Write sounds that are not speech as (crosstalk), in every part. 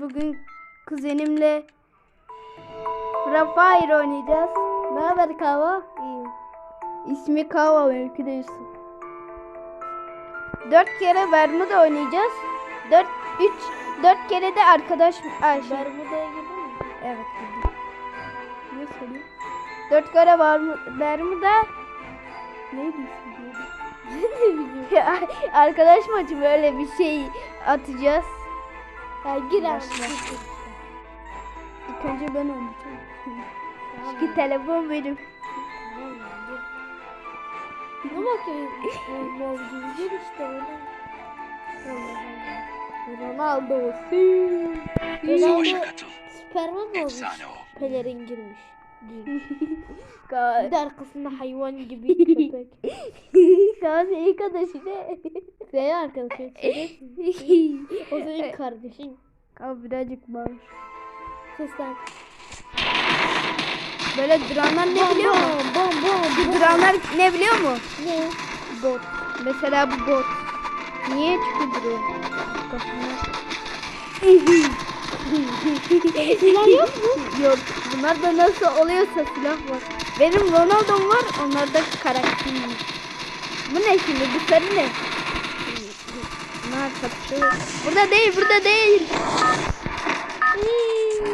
Bugün kuzenimle Free Fire oynayacağız. Ne haber Kava? İyiyim. İsmi Kava benimki de Yusuf. Dört kere Bermuda oynayacağız. Dört, üç, dört kere de arkadaş Ayşe. Bermuda'ya girdin mi? Evet girdim. Ne söyleyeyim? Dört kere Bermu- Bermuda. Neydi ismi diyordu? (laughs) Ya, arkadaş maçı böyle bir şey atacağız. Ya gir aslında. İlk önce ben oynayacağım. Çünkü telefon benim. Mol gibi gir işte öyle. Ronaldo. Ronaldo katıl. Süperman olmuş? Pelerin girmiş. Bir de arkasında hayvan gibi köpek. (laughs) Kaan senin arkadaşı ne? Senin arkadaşın. senin- O senin (laughs) kardeşin. Kaan birazcık bağır. Sus lan. Böyle dramlar ne biliyor musun? Bom bom Bu dramlar ne biliyor musun? Ne? Bot. Mesela bu bot. Niye çünkü duruyor? (laughs) Silah yok mu? Yok. Bunlarda nasıl oluyorsa silah var. Benim Ronaldo'm var. Onlarda karakterim var. Bu ne şimdi? Bu sarı ne? Bunlar çatışıyor. Burada değil. Burada değil.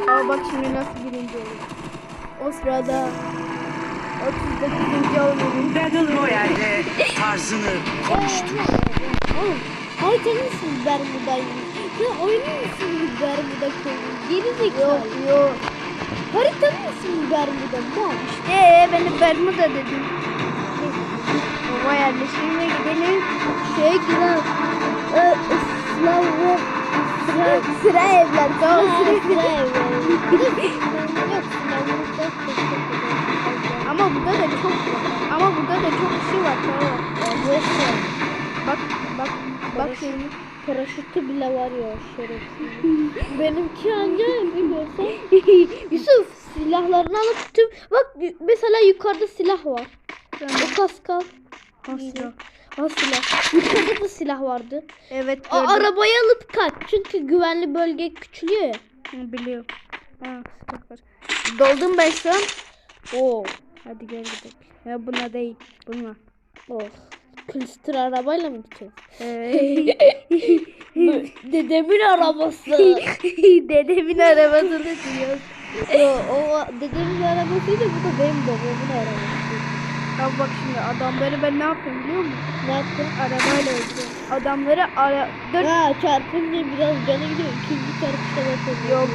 Aa bak şimdi nasıl birinci oluyor. O sırada 39. oluyorum. Battle Royale'de tarzını konuştur. Oğlum, haritanın ismi Bermuda'ymış. Sen oyunun ismi Bermuda koymuş. Geri zekalı. Yok yok. Haritanın ismi Bermuda. Mal. Eee ben de Bermuda dedim. Baba yerleşimine gidelim. Şeye giren e, Slavya Sıra, sıra evler. Tamam sıra. Sıra yok. Ama burada da çok ama burada da çok kişi var. Tamam. Bak bak bak şeyini. Paraşütü bile var ya şerefsiz. Benimki anca biliyorsun. (laughs) Yusuf silahlarını alıp tüm bak mesela yukarıda silah var. O kaskal. Asla. Ha silah. Yukarıda da silah vardı. Evet O gördüm. arabayı alıp kaç. Çünkü güvenli bölge küçülüyor ya. Biliyorum. Ha. Doldum ben şu an. Oo. Hadi gel gidelim. Ya buna değil. Buna. Oh. Külstür arabayla mı gideceğiz? (laughs) Dedemin arabası. (laughs) Dedemin arabasını diyoruz. o, o dedemin arabasıydı bu da benim babamın arabası. Abi bak şimdi adamları ben ne yapıyorum biliyor musun? Ne yaptın? Arabayla öldürüyorum. Adamları ara... Dört... Ha çarpınca biraz canı gidiyor. İkinci çarpışta bakıyorum. Yok.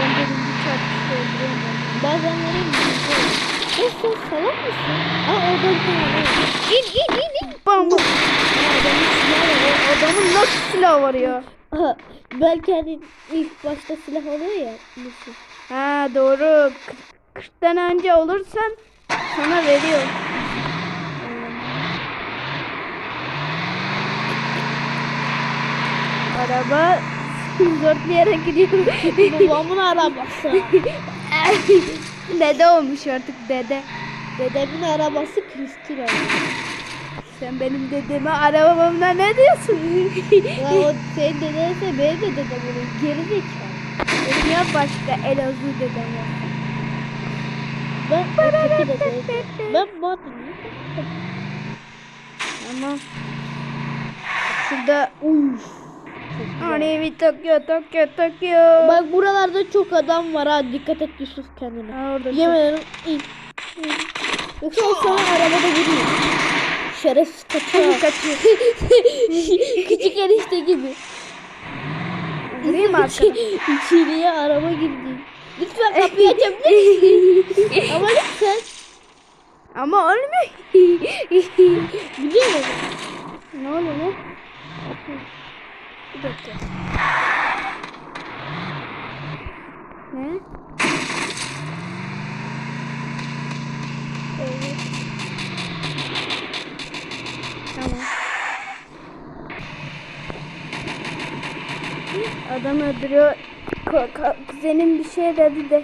Ben birinci çarpışta öldürüyorum. ben. Bazenleri gidiyor. Ya sen salak mısın? Ha orada bir tane adam var. İn in in Ha, adamın nasıl silah var ya? Belki hani ilk başta silah oluyor ya. Nasıl? Ha doğru. 40'tan önce olursan sana veriyor. Araba zorlayarak gidiyor. Babamın arabası. (laughs) dede olmuş artık dede. Dedemin arabası Kristina. Sen benim dedeme arabamda ne diyorsun? Ya o senin dedense benim de dedem olur. Geri zekalı. Benim ya başka Elazığ dedem var. Ben öteki dedeyim. Ben Mardin'im. Ama şurada uy. Hani bir Tokyo Tokyo Tokyo. Bak buralarda çok adam var ha. Dikkat et Yusuf kendine. Ha, orada Yemin ederim. Yoksa o sana arabada vuruyor. Şerefsiz kaçıyor. kaçıyor. (laughs) Küçük enişte gibi. Mı arkadan? İçeriye araba girdi. Lütfen kapıyı açabilir misin? (laughs) Ama lütfen. Ama ölmüyor. (laughs) Biliyor musun? ne oluyor lan? Bir dakika. Ne? Evet. Adam öldürüyor. Kuzenim bir şey dedi de.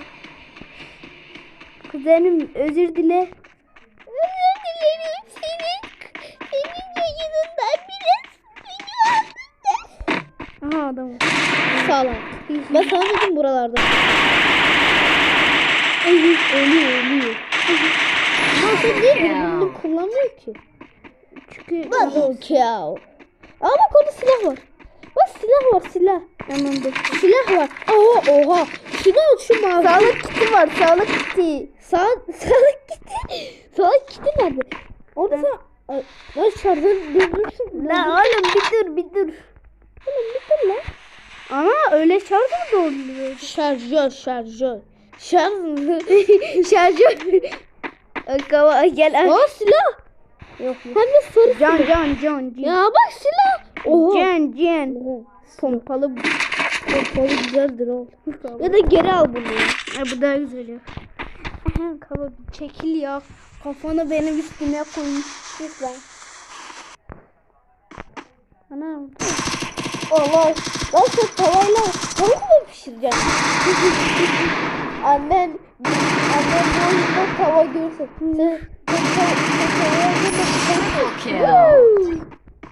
Kuzenim özür dile. Özür dilerim senin. Senin yayınından biraz Aha adam. Sağlam. Ben sana dedim buralarda. Ölüyor, ölüyor, ölüyor. Ama sen niye dürbününü kullanmıyor ki? Double kill. Aa bak orada silah var. Bak silah var silah. Dur. Silah var. Oha oha. Şunu al şu mavi. Sağlık kiti var. Sağlık kiti. Sağ, (laughs) sağlık kiti. Sağlık kiti nerede? Orada. Ay, Lan şarjını durdursun. La oğlum bir dur bir dur. Oğlum bitir lan. Ama öyle şarj mı dolduruyor? Şarjör şarjör. Şarj. (laughs) Şarjör. Kava gel. Aa silah. Yok. Hem de sarı Can silah. can can can. Ya bak silah. Oha. Can can. Oha. Pompalı. Pompalı güzeldir o. Ya da geri al bunu ya. Ya bu daha güzel ya. Bir çekil ya. Kafanı benim üstüme koymuş. Lütfen. Ana. Allah. Lan sen tavayla tavuk mu pişireceksin? (laughs) annen annen bu oyunda tava görse.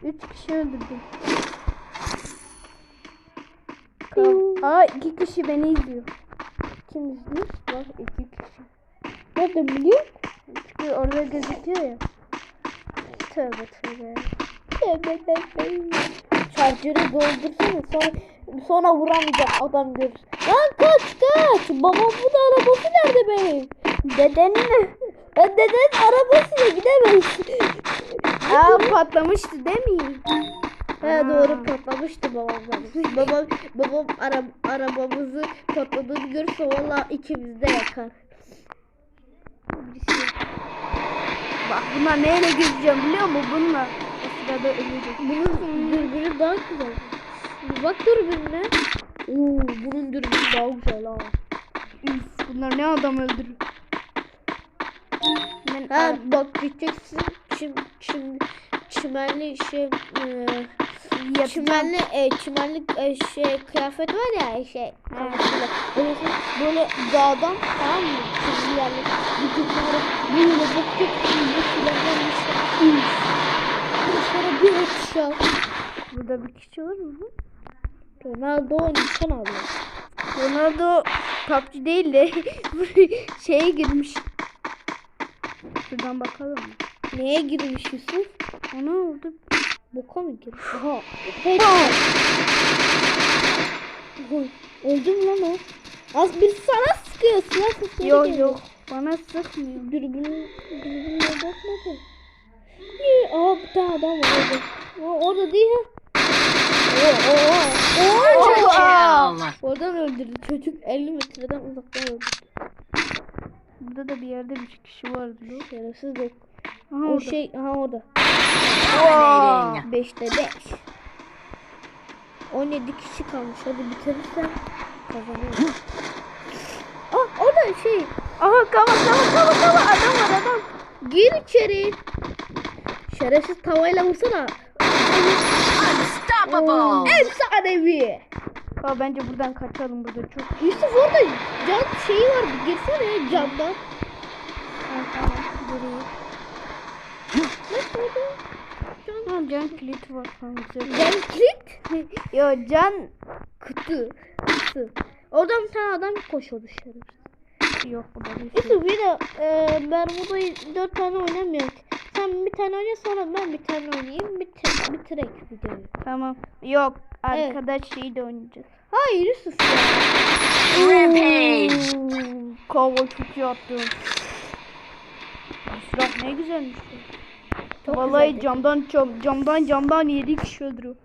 Üç kişi öldürdüm. Aa iki kişi beni izliyor. Kim izliyor? Bak iki kişi. Nerede biliyor? Çünkü orada gözüküyor ya. Tövbe tövbe. Tövbe tövbe. Şarjörü doldursana sonra sonra vuramayacak adam görür. Lan kaç kaç. Babam bu da arabası nerede benim? Dedenin Ben deden arabasıyla gidemeyiz. Aa patlamıştı değil mi? He doğru patlamıştı babam. babam babam ara, arabamızı patladığını görürse valla ikimiz de yakar. Bak buna neyle gezeceğim biliyor musun? Bununla. O sırada öleceğim. Bunun dürbünü daha güzel. Bak dürbününe. Oo, bunun dürbünü daha güzel ha. Bunlar ne adam öldürür. Ben Ha bak gideceksin çim çim çimenli şey e, çimenli e, çimenli e, şey kıyafet var ya şey kafasıyla. Böyle, böyle dağdan tamam mı? Çizgi yerli vücutlara böyle bakacaksın bu işte. Sonra bir atışa. Burada bir kişi var mı? Ronaldo nişan alıyor. Ronaldo PUBG değil de (laughs) şeye girmiş. Şuradan bakalım? Neye girmiş Yusuf? Ana oldu. Boka mı girmiş? Aha. Headshot. Oy, Öldü mü lan o? Az bir sana sıkıyor. Silah sesleri Yok yok. Bana sıkmıyor. Dürbün, dürbünle bakmadı. İyi, Aa bir tane adam var orada. O, orada değil ha. Oo, oo, oo. Oradan öldürdü. Çocuk 50 metreden uzaktan öldürdü. Burada da bir yerde bir kişi vardı. Şerefsiz yok. Aha O orada. şey, aha orada. Dominating. 5'te 5. 17 kişi kalmış. Hadi bitirirsen kazanırız. (gasps) ah orada şey. Aha kava kava kava kava adam var adam. Gir içeri. Şerefsiz tavayla vursana. Unstoppable. Efsanevi. Kava bence buradan kaçalım burada çok. Yusuf orada cam şeyi var. Girsene camdan. Ha, tamam. Bak orada. Ha can kilidi var güzel. Cam kilit. Yo can Kutu. Kutu. Oradan bir tane adam koşuyordu şerefsiz. Yok burada bir şey. Yusuf bir de e, Bermuda'yı dört tane oynamıyor ki. Sen bir tane oyna sonra ben bir tane oynayayım. Bitir, bitirek videoyu. Tamam. Yok Evet. arkadaş şeyi de oynayacağız. Hayır Yusuf. Rampage. Oo, Kava çok iyi attı. Silah ne güzelmiş. Çok Vallahi güzeldi. camdan cam, camdan camdan 7 kişi öldürüyor.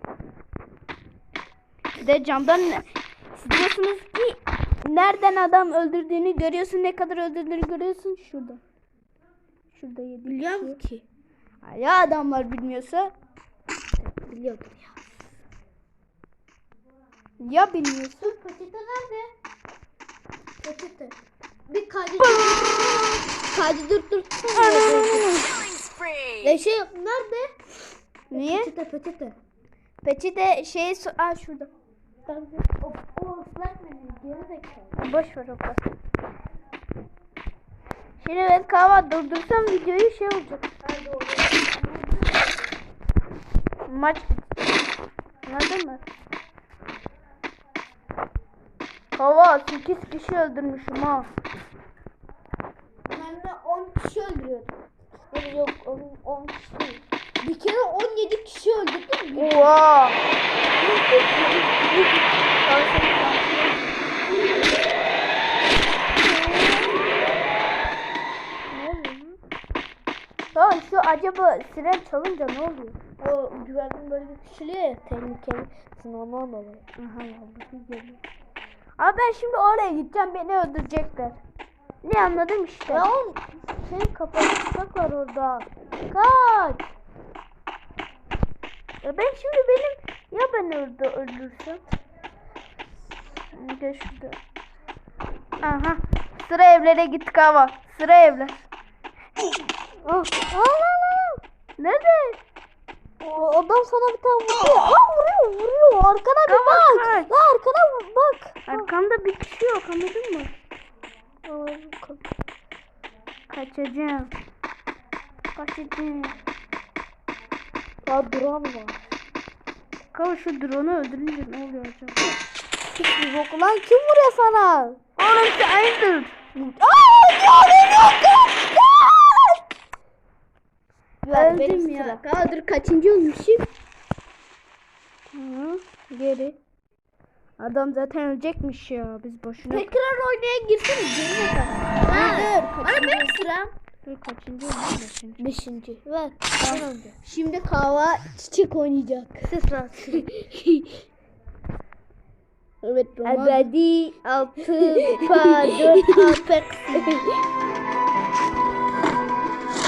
Bir de camdan siz diyorsunuz ki nereden adam öldürdüğünü görüyorsun ne kadar öldürdüğünü görüyorsun şurada. Şurada 7 Biliyorum ki. Ya adamlar bilmiyorsa Biliyordur ya. ya bilmiyorsa Peçete nerede? Peçete. Bir kaydı Kaydı dur dur. Ya şey nerede? Niye? Peçete peçete. Peçete şey so- Aa şurada. Nerede? O, o ıslak mendil geri zekalı. Boş ver o kadar. Şimdi ben kahve durdursam videoyu şey olacak. O? Maç bitti. Anladın mı? Hava 8 kişi öldürmüşüm ha. Ben de 10 kişi öldürüyorum. Yani yok 10 kişi. Bir kere 17 kişi öldürdüm. Oha. Lan? Şu acaba siren çalınca ne oluyor? O güvenli bölge küçülüyor ya tehlikeli sınavından dolayı. Aha yavrusu geliyor. Ama ben şimdi oraya gideceğim beni öldürecekler. Ne anladım işte. Ya oğlum Senin kafanı bıçak var orada. Kaç. Ya ben şimdi benim ya ben orada öldürsem. Gel şurada. Aha. Sıra evlere gittik hava. Sıra evler. Oh. Aa, lan, lan. Nerede? o adam sana bir tane vuruyor. Aa vuruyor vuruyor. Arkana bir bak. kaç. La arkana bak. Arkamda bir kişi yok anladın mı? Kaçacağım. Kaçacağım. Ya duran var. Kava şu drone'u öldürünce ne oluyor acaba? Hiçbir bok. Lan kim vuruyor sana? Oğlum sen Aa ya ne yok kaç kaç. Öldüm ya. Kadir kaçıncı olmuşum? Hı, geri. Adam zaten ölecekmiş ya. Biz boşuna... Tekrar oynaya girsene geri bakalım. Ha, Dur. Bana benim sıram. Dur kaçıncı olmuşum? Beşinci. Ver. Sen önce. Şimdi kahva çiçek oynayacak. Sıra. (laughs) Evet Roman. Ebedi altı pa dört apex.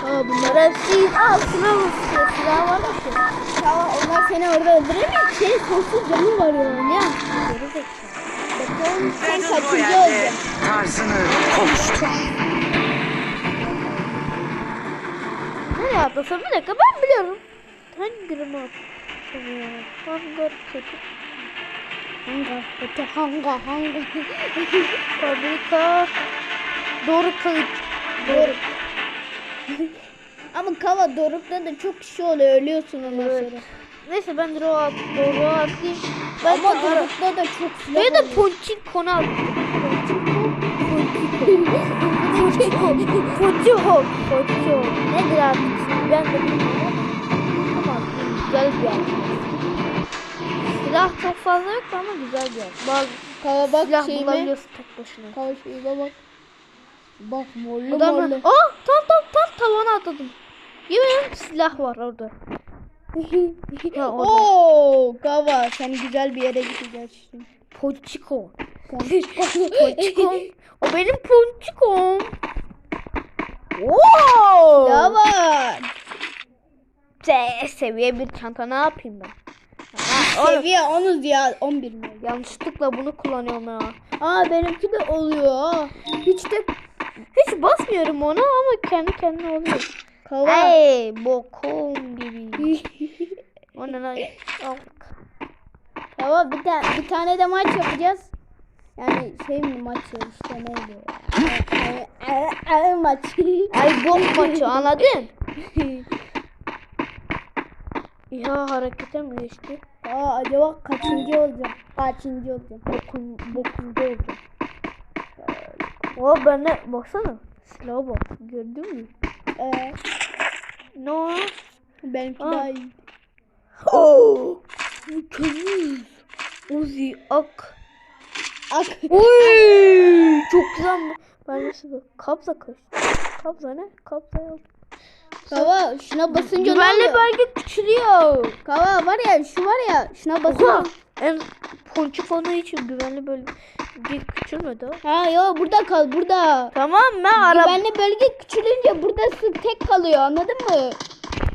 Aa bunlar hepsi. Aa sıra mı? Sıra var mı ki? Tamam onlar seni orada öldüremiyor. Senin sonsuz canın var ya. Geri zekalı. Bakalım sen kaçıncı olacaksın? tarzını oluştur. Nereye atlasam bir dakika ben biliyorum. Hangi remote? Hangar kötü. Hangar kötü. Hangar hangar. Fabrika. Doğru kayıt. Doğru. Ama kava dorukta da çok kişi oluyor ölüyorsun ondan Evet. sonra. Neyse ben doğru at, doğru atlayayım. Ben Ama dorukta da çok silah Ya da oluyor. Ponçikon al. Ponçikon. Ponçikon. Ponçikon. Nedir ismi ben de bilmiyorum. Ama güzel bir yer. Silah çok fazla yok ama güzel bir yer. Bazı Kava bak silah şeyime. bulabiliyorsun tek başına. Kava şeyime bak. Bak morlu morlu. Oh tam tam tam tavana atladım. Yemin silah var orada. (laughs) Ha, orada. Oo kava sen güzel bir yere gideceksin. Ponçikon. Ponçikon. O benim ponçikon. Oo. Kava. Se seviye bir çanta ne yapayım ben? Oğlum, Seviye 10'uz ya 11 mi? yanlışlıkla bunu kullanıyorum ya. Aa benimki de oluyor. Hiç de hiç basmıyorum ona ama kendi kendine oluyor. Kava. Hey bokum gibi. (laughs) o ne. Kava bir, ta- bir tane de maç yapacağız. Yani şey mi maç ya işte neydi? Ay, ay, ay, maç. Ay bok maçı anladın? ya harekete mi geçti? Aa acaba kaçıncı olacağım? Kaçıncı olacağım? Bokum, bokumda olacak. O bende baksana. Silaha bak. Gördün mü? Ee, Ne o? benimki Aa. daha iyi. Oo! Mükemmel. Uzi ak. Ak. Oy! (laughs) Çok güzel. Ben nasıl bak? Kabza kaç? Kabza ne? Kabza yok. Kava şuna basınca ne Güvenli bölge küçülüyor. Kava var ya şu var ya şuna basınca. En ponçik falan için güvenli bölge küçülmedi ha. Ha yo burada kal burada. Tamam ben araba. Güvenli bölge küçülünce buradasın tek kalıyor anladın mı?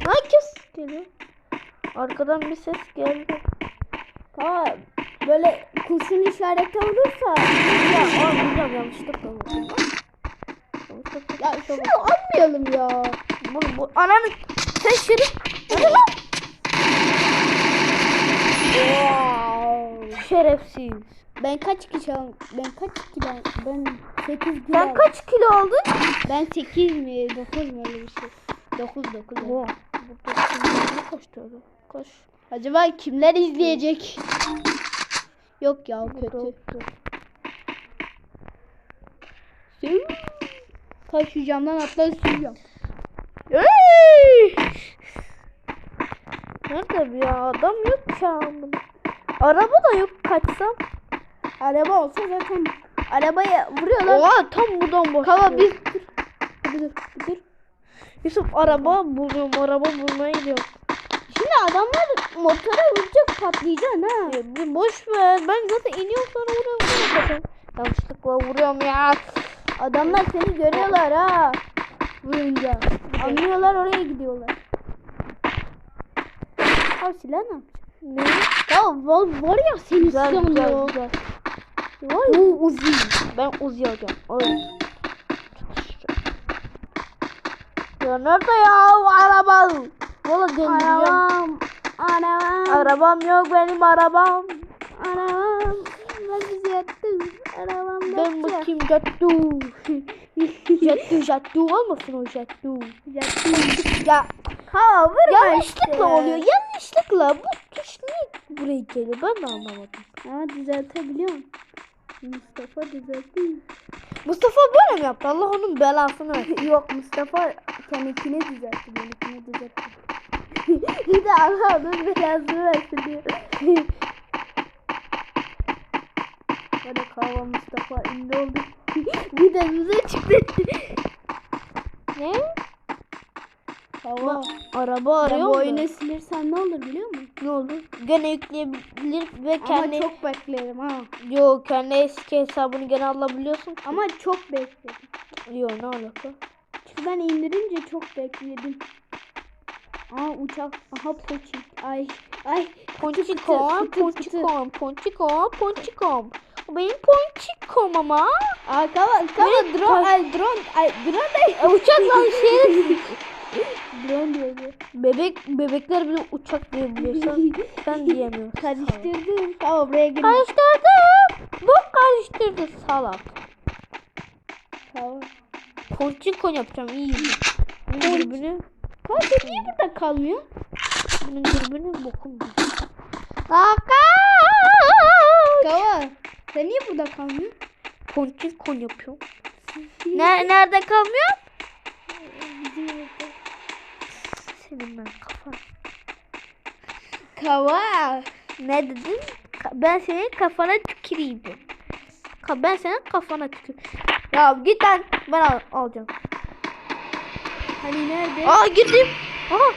Herkes geliyor. Arkadan bir ses geldi. Kava böyle kurşun işareti olursa Ya yanlışlıkla oldu. Yanlışlıkla ya şunu atmayalım ya. Bu, bu ananı sen şerif. Hadi lan. Wow. Şerefsiz. Ben kaç al- ben kaç kilo ben 8 kilo aldım. kaç kilo aldın? Ben 8 mi 9 mu öyle bir şey. 9 9. Oha. Burada şimdi kaç? Kaç? Acaba kimler izleyecek? Yok ya kötü. Kaç şu camdan atlar sürüyorum. Hey! Nerede bir? Adam yok ki. Araba da yok kaçsam. Araba olsa zaten arabaya vuruyorlar. Oha tam buradan boş. Kava bir dur. Bir dur. Dur. Yusuf araba buluyorum. Araba bulmaya gidiyorum. Şimdi adamlar motora vuracak patlayacaksın ha. Ya bir boş ver. Ben zaten iniyorum sonra vuruyorum. kaçıyorum. Yanlışlıkla vuruyorum ya. Adamlar seni görüyorlar ha. Vurunca. Anlıyorlar oraya gidiyorlar. Al silah ne? Ne? Ya var, var ya seni Güzel güzel sanıyor. güzel. Var ya. Bu Uzi. Ben Uzi alacağım. Ay. Ya nerede ya o araba? Valla döndüreceğim. Arabam. Arabam. Arabam yok benim arabam. Arabam. Bizi yattım. Arabam Ben bakayım jattu. (laughs) jattu jattu olmasın o jattu. Yattım. Ya Ha vurma yanlışlıkla işte. oluyor. Yanlışlıkla bu tuş niye buraya geliyor ben de anlamadım. Ama düzeltebiliyorum. Mustafa düzeltiyor. Mustafa böyle mi yaptı? Allah onun belasını versin. (laughs) Yok Mustafa kendikini düzeltti. Benimkini düzeltti. (laughs) Bir de Allah onun belasını versin diyor. Böyle kahve Mustafa ünlü oldu. (laughs) bir de bize çıktı. ne? Hava. Araba Ya arıyor bu mu? oyunu silirsen ne olur biliyor musun? Ne olur? Gene yükleyebilir ve kendi... Ama çok beklerim ha. Yo kendi eski hesabını gene alabiliyorsun. Ama çok bekledim. Yo ne alaka? Çünkü ben indirince çok bekledim. Aa uçak. Aha poçik. Ay. Ay. Ponçikom, ponçikom, ponçikom, ponçikom. O benim ponçikom ama. Aa kava kava Böyle drone. Ay drone. Ay drone değil. E, uçak lan şey. (laughs) drone diyordu. Bebek bebekler bile uçak diyebiliyorsa sen (laughs) diyemiyorsun. Karıştırdım. Tamam buraya girme. Karıştırdı. Bu karıştırdı salak. Tamam. Ponçikon yapacağım iyi. Bunun Sen niye burada kalmıyor? bunun dürbünü bokum. Kaka. Kava. Sen niye burada kalmıyor? Ponçikon yapıyorum. Ne, nerede kalmıyor? Senin ben kafan. Kava. Ne dedin? Ben senin kafana tüküreyim. Ben senin kafana tükür. Ya git lan. Ben al alacağım. Hani nerede? Aa girdim. Aha.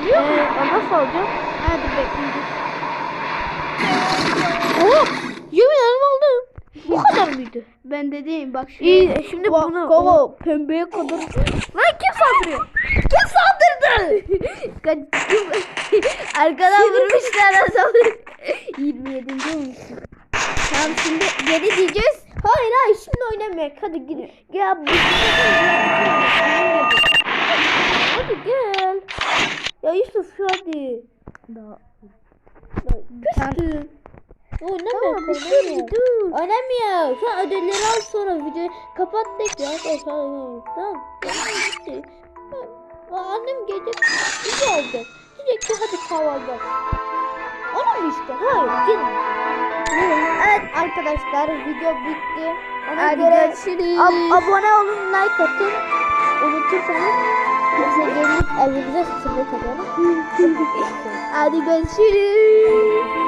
Alıyor mu? Ee, nasıl alacağım? Hadi bekleyin. Oo. Yemin ederim aldım. Bu kadar mıydı? Ben de değilim bak şu. İyi şimdi Kova- bunu. Kova pembeye kadar. Lan kim saldırıyor? kim saldırdı? Kaçtım. Arkadan vurmuşlar adamı. (laughs) 27. olmuşsun. Tamam şimdi geri diyeceğiz. Hayır hayır şimdi oynamayak. Hadi gidin. Gel. bu- Hadi gel. Ya Yusuf hadi. Daha. Küstüm. Oynamayak. Tamam bir bir dur. Oynamıyor. Sen ödülleri al sonra videoyu kapattık ya. Tamam. Annem gelecek. Bizi alacak. Diyecek ki hadi kahvaltı. Ona mı işte? Hayır. Gidin. Evet arkadaşlar video bitti. Ona Hadi göre görüşürüz. ab- abone olun like atın. Unutursanız yoksa gelip evinize sesini takarım. (laughs) Hadi görüşürüz.